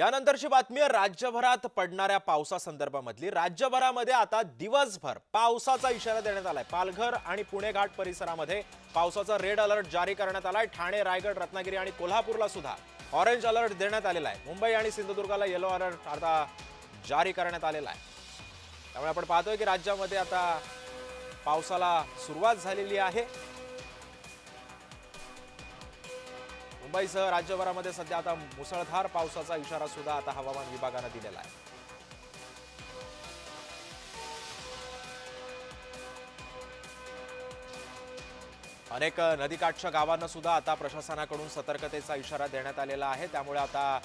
यानंतरची बातमी राज्यभरात पडणाऱ्या पावसासंदर्भामधली. राज्यभरामध्ये आता दिवसभर पावसाचा इशारा देण्यात आलाय. पालघर आणि पुणे घाट परिसरामध्ये पावसाचा रेड अलर्ट जारी करण्यात आलाय. ठाणे रायगड रत्नागिरी आणि कोल्हापूरला सुद्धा ऑरेंज अलर्ट देण्यात आलेला आहे. मुंबई आणि सिंधुदुर्गाला येलो अलर्ट आता जारी करण्यात आलेला आहे. त्यामुळे आपण पाहतोय की राज्यामध्ये आता पावसाला सुरुवात झालेली आहे. मुंबईसह राज्यभरामध्ये सध्या आता मुसळधार पावसाचा इशारा सुद्धा आता हवामान विभागानं दिलेला आहे. अनेक नदीकाठच्या गावांना सुद्धा आता प्रशासनाकडून सतर्कतेचा इशारा देण्यात आलेला आहे. त्यामुळे आता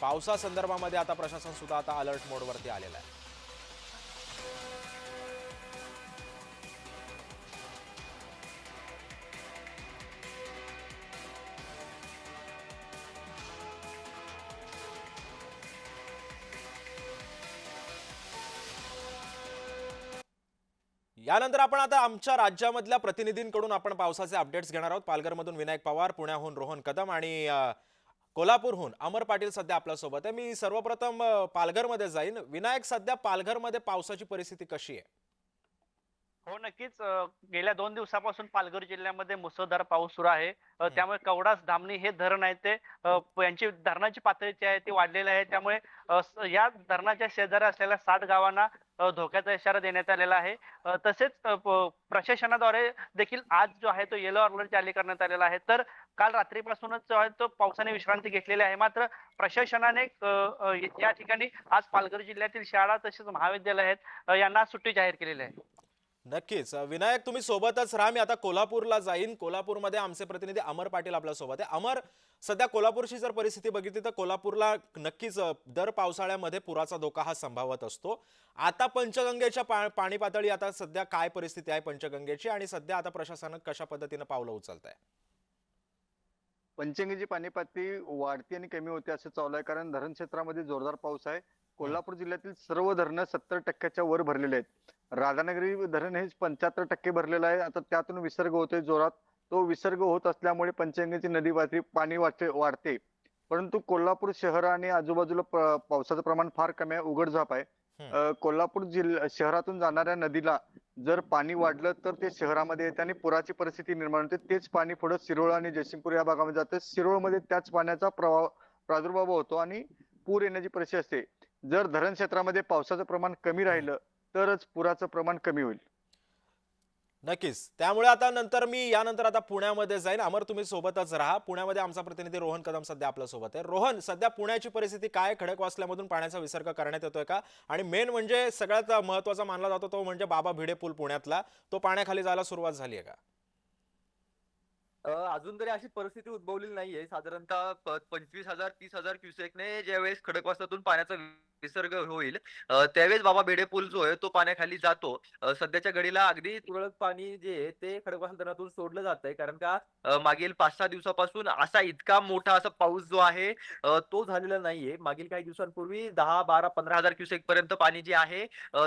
पावसासंदर्भामध्ये आता प्रशासन सुद्धा आता अलर्ट मोडवरती आलेलं आहे. यानंतर आपण आता आमच्या राज्यामधल्या प्रतिनिधींकडून आपण पावसाचे अपडेट्स घेणार आहोत. पालघरमधून विनायक पवार पुण्याहून रोहन कदम आणि कोल्हापूरहून अमर पाटील सध्या आपल्यासोबत आहे. मी सर्वप्रथम पालघरमध्ये जाईन. विनायक सध्या पालघरमध्ये पावसाची परिस्थिती कशी आहे? हो नक्कीच. गेल्या दोन दिवसापासून पालघर जिल्ह्यामध्ये मुसळधार पाऊस सुरू आहे. त्यामुळे कवडास धामणी हे धरण आहे ते यांची धरणाची पातळी जी आहे ती वाढलेली आहे. त्यामुळे या धरणाच्या शेजारी असलेल्या साठ गावांना धोक्याचा इशारा देण्यात आलेला आहे. तसेच प्रशासनाद्वारे देखील आज जो आहे तो येलो अलर्ट जारी करण्यात आलेला आहे. तर काल रात्रीपासूनच जो आहे तो पावसाने विश्रांती घेतलेली आहे. मात्र प्रशासनाने या ठिकाणी आज पालघर जिल्ह्यातील शाळा तसेच महाविद्यालय आहेत यांना सुट्टी जाहीर केलेली आहे. नक्कीच. विनायक तुम्ही सोबतच राहा. मी आता कोल्हापूरला जाईन. कोल्हापूरमध्ये आमचे प्रतिनिधी अमर पाटील आपल्यासोबत आहे. अमर सध्या कोल्हापूरची जर परिस्थिती बघितली तर कोल्हापूरला नक्कीच दर पावसाळ्यामध्ये पुराचा धोका हा संभावत असतो. आता पंचगंगेच्या पा पाणी पातळी आता सध्या काय परिस्थिती आहे पंचगंगेची आणि सध्या आता प्रशासन कशा पद्धतीनं पावलं उचलत आहे पंचगंगेची पाणी पातळी वाढती आणि कमी होते असं चालू आहे. कारण धरण क्षेत्रामध्ये जोरदार पाऊस आहे. कोल्हापूर जिल्ह्यातील सर्व धरणं सत्तर टक्क्याच्या वर भरलेले आहेत. राधानगरी धरण हे पंच्याहत्तर टक्के भरलेलं आहे. आता त्यातून विसर्ग होतोय जोरात. तो विसर्ग होत असल्यामुळे पंचगंगेची नदी पातळी पाणी वाढते वाढते. परंतु कोल्हापूर शहर आणि आजूबाजूला पावसाचं प्रमाण फार कमी आहे उघडझाप आहे. हम्म. अं, कोल्हापूर जिल्हा शहरातून जाणाऱ्या नदीला जर पाणी वाढलं तर ते शहरामध्ये येते आणि पुराची परिस्थिती निर्माण होते. तेच पाणी पुढे शिरोळ आणि जयसिंगपूर या भागामध्ये जाते. शिरोळमध्ये त्याच पाण्याचा प्रवाह प्रादुर्भाव होतो आणि पूर येण्याची परिस्थिती असते. जर धरण क्षेत्रामध्ये पावसाचं प्रमाण कमी राहिलं तरच पुराचं प्रमाण कमी होईल. नक्कीच. त्यामुळे आता नंतर मी यानंतर आता पुण्यामध्ये जाईन. अमर तुम्ही सोबतच राहा. पुण्यामध्ये आमचा प्रतिनिधी रोहन कदम सध्या आपल्यासोबत आहे. रोहन सध्या पुण्याची परिस्थिती काय? खडकवासल्यामधून पाण्याचा विसर्ग करण्यात येतोय का? आणि मेन म्हणजे सगळ्यात महत्त्वाचा मानला जातो तो म्हणजे बाबा भिडे पूल पुण्यातला. तो पाण्याखाली जायला सुरुवात झाली आहे का? अजून तरी अशी परिस्थिती उद्भवलेली नाहीये. साधारणतः पंचवीस हजार तीस हजार क्युसेकने ज्यावेळेस खडकवासल्यातून पाण्याचा विसर्ग होईल. त्यावेळेस बाबा बेडे पूल जो आहे तो पाण्याखाली जातो. सध्याच्या घडीला अगदी तुरळक पाणी जे आहे ते खडकवासला धरणातून सोडलं जात आहे. कारण का मागील पाच सहा दिवसापासून असा इतका मोठा असा पाऊस जो आहे तो झालेला नाहीये मागील काही दिवसांपूर्वी दहा बारा पंधरा हजार क्युसेक पर्यंत पाणी जे आहे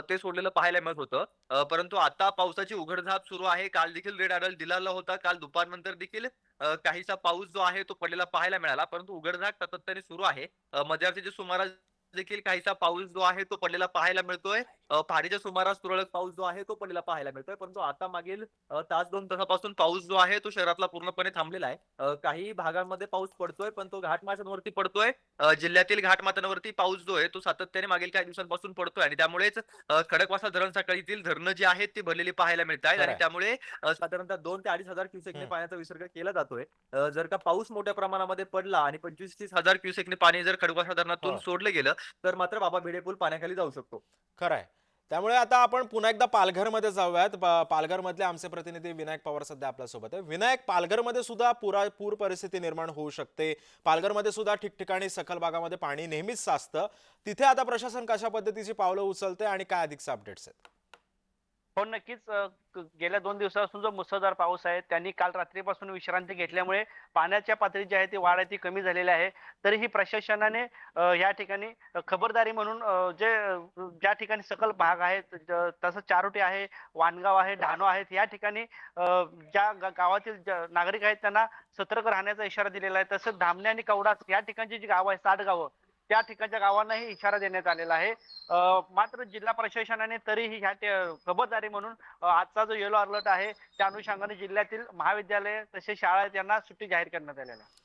ते सोडलेलं पाहायला मिळत होतं. परंतु आता पावसाची उघडझाप सुरू आहे. काल देखील रेड अलर्ट दिलेला होता. काल दुपारनंतर देखील काहीसा पाऊस जो आहे तो पडलेला पाहायला मिळाला. परंतु उघडझाप सातत्याने सुरू आहे. अ, जे सुमारास देखील काहीसा पाऊस जो आहे तो पडलेला पाहायला मिळतोय. अ, पहाटेच्या सुमारास तुरळक पाऊस जो आहे तो पडलेला पाहायला मिळतोय. परंतु आता मागील तास दोन तासापासून पाऊस जो आहे तो शहरातला पूर्णपणे थांबलेला आहे. काही भागांमध्ये पाऊस पडतोय पण तो घाटमाथ्यांवरती पडतोय. जिल्ह्यातील घाटमाथ्यांवरती पाऊस जो आहे तो सातत्याने मागील काही दिवसांपासून पडतोय. आणि त्यामुळेच अ, खडकवासला धरण सकाळीतील धरणं जी आहेत ती भरलेली पाहायला मिळत आहेत. आणि खरंय. त्यामुळे साधारणतः दोन ते अडीच हजार क्युसेकने. पाण्याचा विसर्ग केला जातोय. जर का पाऊस मोठ्या प्रमाणामध्ये पडला आणि पंचवीस तीस हजार क्युसेकने पाणी जर खडकवासला धरणातून हो. सोडलं गेलं तर मात्र बाबा भिडे पूल पाण्याखाली जाऊ शकतो. खरं आहे. त्यामुळे आता आपण पुन्हा एकदा पालघरमध्ये जाऊयात. पालघरमधले आमचे प्रतिनिधी विनायक पवार सध्या आपल्यासोबत आहे विनायक पालघरमध्ये सुद्धा पुरा पूर परिस्थिती निर्माण होऊ शकते. पालघरमध्ये सुद्धा ठिकठिकाणी सखल भागामध्ये पाणी नेहमीच साचतं. तिथे आता प्रशासन कशा पद्धतीची पावलं उचलते आणि काय अधिकचे अपडेट्स आहेत? हो नक्कीच गेल्या दोन दिवसापासून जो मुसळधार पाऊस आहे त्यांनी काल रात्रीपासून विश्रांती घेतल्यामुळे पाण्याच्या पातळी जी आहे ती वाढ आहे ती कमी झालेली आहे. तरीही प्रशासनाने या ठिकाणी खबरदारी म्हणून जे ज्या ठिकाणी सकल भाग आहेत तसं चारोटी आहे वाणगाव आहे डहाणू आहेत या ठिकाणी ज्या गावातील नागरिक आहेत त्यांना सतर्क राहण्याचा इशारा दिलेला आहे. तसंच धामणे आणि कवडास या ठिकाणची जी गावं आहेत साठ गावं त्या ठिकाणच्या गावांनाही इशारा देण्यात आलेला आहे. मात्र जिल्हा प्रशासनाने तरीही ह्या खबरदारी म्हणून आजचा जो येलो अलर्ट आहे त्या अनुषंगाने जिल्ह्यातील महाविद्यालय तसेच शाळा यांना सुट्टी जाहीर करण्यात आलेली आहे.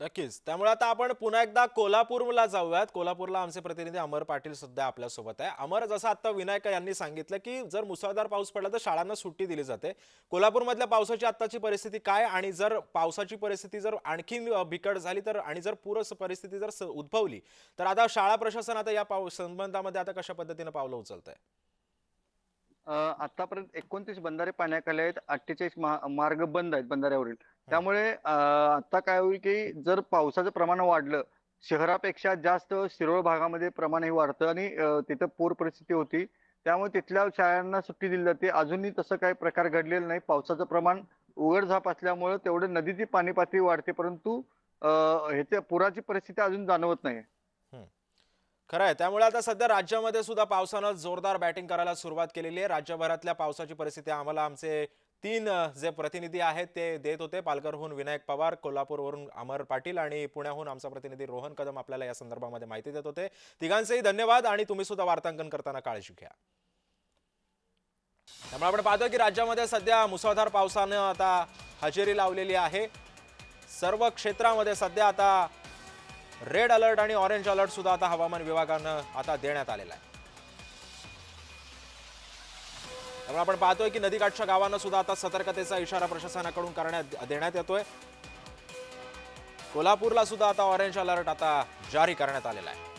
नक्कीच. त्यामुळे आता आपण पुन्हा एकदा कोल्हापूरला जाऊयात. कोल्हापूरला आमचे प्रतिनिधी अमर पाटील सध्या आपल्यासोबत आहे. अमर जसं आता विनायक यांनी सांगितलं की जर मुसळधार पाऊस पडला तर शाळांना सुट्टी दिली जाते. कोल्हापूरमधल्या पावसाची आत्ताची परिस्थिती काय? आणि जर पावसाची परिस्थिती जर आणखीन बिकट झाली तर आणि जर पूर परिस्थिती जर उद्भवली तर आता शाळा प्रशासन आता या पाव संबंधामध्ये आता कशा पद्धतीने पावलं उचलत आहे आतापर्यंत एकोणतीस बंधारे पाण्याखाली आहेत. अठ्ठेचाळीस मार्ग बंद आहेत बंधाऱ्यावरील. त्यामुळे आता काय होईल की जर पावसाचं प्रमाण वाढलं शहरापेक्षा जास्त शिरोळ भागामध्ये प्रमाण हे वाढतं आणि तिथं पूर परिस्थिती होती त्यामुळे तिथल्या शाळांना सुट्टी दिली जाते. अजूनही तसं काही प्रकार घडलेला नाही. पावसाचं प्रमाण उघडझाप असल्यामुळे तेवढं नदीची पाणी पातळी वाढते परंतु ह्याच्या पुराची परिस्थिती अजून जाणवत नाही खरं आहे त्यामुळे आता सध्या राज्यामध्ये सुद्धा पावसानं जोरदार बॅटिंग करायला सुरुवात केलेली आहे. राज्यभरातल्या पावसाची परिस्थिती आम्हाला आमचे तीन जे प्रतिनिधी आहेत ते देत होते. पालघरहून विनायक पवार कोल्हापूरवरून अमर पाटील आणि पुण्याहून आमचा प्रतिनिधी रोहन कदम आपल्याला या संदर्भामध्ये माहिती देत होते. तिघांचेही धन्यवाद आणि तुम्ही सुद्धा वार्तांकन करताना काळजी घ्या. त्यामुळे आपण पाहतो की राज्यामध्ये सध्या मुसळधार पावसानं आता हजेरी लावलेली आहे. सर्व क्षेत्रामध्ये सध्या आता रेड अलर्ट आणि ऑरेंज अलर्ट सुद्धा आता हवामान विभागानं आता देण्यात आलेला आहे. त्यामुळे आपण पाहतोय की नदीकाठच्या गावांना सुद्धा आता सतर्कतेचा इशारा प्रशासनाकडून करण्यात देण्यात येतोय. कोल्हापूरला सुद्धा आता ऑरेंज अलर्ट आता जारी करण्यात आलेला आहे.